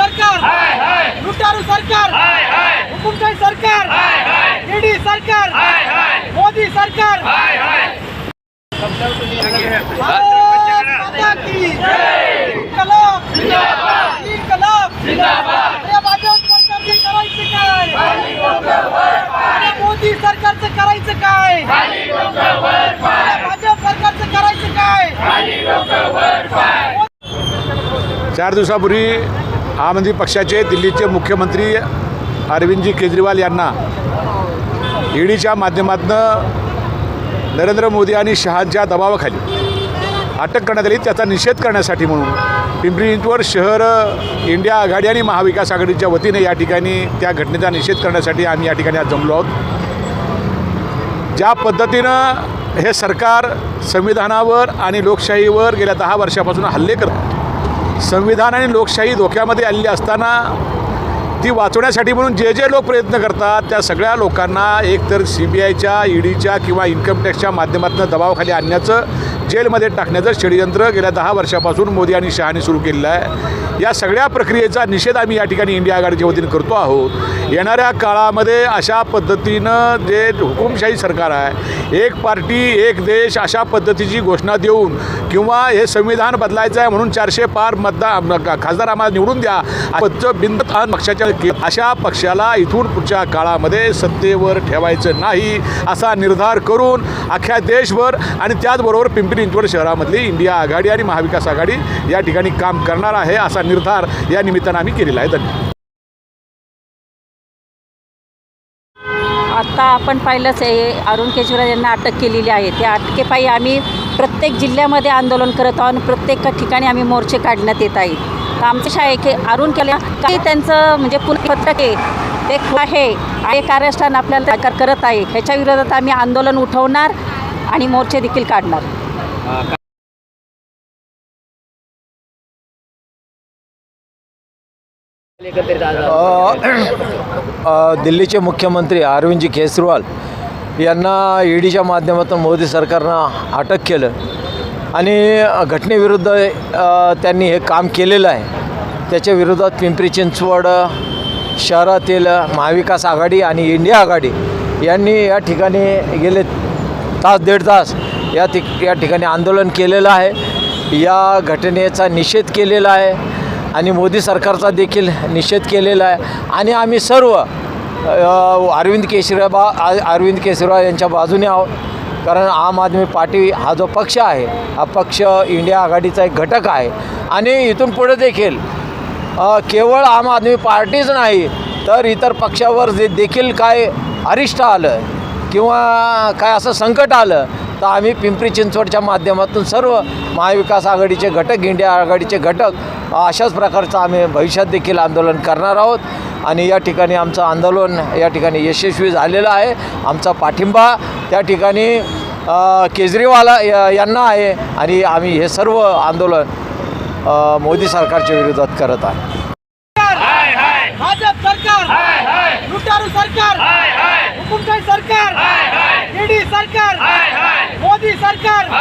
सरकार. लुटारू सरकार. हुकुमशाही सरकार. ईडी सरकार. मोदी सरकार. भारत माता की इन्कलाब इन्कलाब या भाजप सरकारचं करायचं काय? या मोदी सरकारचं करायचं काय? भाजप सरकारचं करायचं काय? चार दिवसापूर्वी आम म्हणजे आदमी पक्षाचे दिल्लीचे मुख्यमंत्री अरविंदजी केजरीवाल यांना ईडीच्या माध्यमातून नरेंद्र मोदी आणि शहाच्या दबावाखाली अटक करण्यात आली. त्याचा निषेध करण्यासाठी म्हणून पिंपरी चिंचवड शहर इंडिया आघाडी आणि महाविकास आघाडीच्या वतीने या ठिकाणी त्या घटनेचा निषेध करण्यासाठी आम्ही या ठिकाणी आज जमलो आहोत. ज्या पद्धतीनं हे सरकार संविधानावर आणि लोकशाहीवर गेल्या दहा वर्षापासून हल्ले करतं संविधान आणि लोकशाही धोक्यामध्ये आलेली असताना ती वाचवण्यासाठी म्हणून जे जे लोक प्रयत्न करतात त्या सगळ्या लोकांना एकतर सी बी आयच्या ईडीच्या किंवा इन्कम टॅक्सच्या माध्यमातून दबावाखाली आणण्याचं जेलमध्ये टाकण्याचं षडयंत्र गेल्या दहा वर्षापासून मोदी आणि शहाने सुरू केलेलं आहे. या सगळ्या प्रक्रियेचा निषेध आम्ही या ठिकाणी इंडिया आघाडीच्या वतीने करतो आहोत. येणाऱ्या काळामध्ये अशा पद्धतीनं जे हुकुमशाही सरकार आहे एक पार्टी एक देश अशा पद्धतीची घोषणा देऊन किंवा हे संविधान बदलायचं आहे म्हणून चारशे पार मतदार खासदार आम्हाला निवडून द्या पच्च बिंद पक्षाच्या अशा पक्षाला इथून पुढच्या काळामध्ये सत्तेवर ठेवायचं नाही असा निर्धार करून अख्ख्या देशभर आणि त्याचबरोबर पिंपरी चिंचवड शहरामधली इंडिया आघाडी आणि महाविकास आघाडी या ठिकाणी काम करणार आहे असा निर्धार या निमित्तानं आम्ही केलेला आहे. धन्यवाद. आत्ता आपण पाहिलंच आहे अरुण केजरीवाल यांना अटक केलेली आहे. त्या अटकेपायी आम्ही प्रत्येक जिल्ह्यामध्ये आंदोलन करत आहोत आणि प्रत्येक ठिकाणी आम्ही मोर्चे काढण्यात येत आहे तर आमच्या आहे की अरुण केल्या काही त्यांचं म्हणजे पुन्हा पत्रक आहे ते आहे. आहे कारस्थान आपल्याला करत आहे. ह्याच्या विरोधात आम्ही आंदोलन उठवणार आणि मोर्चे देखील काढणार. दिल्लीचे मुख्यमंत्री अरविंदजी केजरीवाल यांना ईडीच्या माध्यमातून मोदी सरकारनं अटक केलं. आणि घटनेविरुद्ध त्यांनी हे काम केलेलं आहे. त्याच्या विरोधात पिंपरी चिंचवड शहरातील महाविकास आघाडी आणि इंडिया आघाडी यांनी या ठिकाणी गेले तास दीड तास या ठिक या ठिकाणी आंदोलन केलेलं आहे. या घटनेचा निषेध केलेला आहे आणि मोदी सरकारचा देखील निषेध केलेला आहे. आणि आम्ही सर्व अरविंद केजरीवाल अरविंद केजरीवाल यांच्या बाजूने आहोत. कारण आम आदमी पार्टी हा जो पक्ष आहे हा पक्ष इंडिया आघाडीचा एक घटक आहे. आणि इथून पुढे देखील केवळ आम आदमी पार्टीच नाही तर इतर पक्षावर जे देखील काय अरिष्ट आलं किंवा काय असं संकट आलं तर आम्ही पिंपरी चिंचवडच्या माध्यमातून सर्व महाविकास आघाडीचे घटक इंडिया आघाडीचे घटक अशाच प्रकारचं आम्ही भविष्यात देखील आंदोलन करणार आहोत. आणि या ठिकाणी आमचं आंदोलन या ठिकाणी यशस्वी झालेलं आहे. आमचा पाठिंबा त्या ठिकाणी केजरीवाल या- यांना आहे. आणि आम्ही हे सर्व आंदोलन मोदी सरकारच्या विरोधात करत आहे. भाजप सरकार. लुटारू सरकार. हुकुमशाही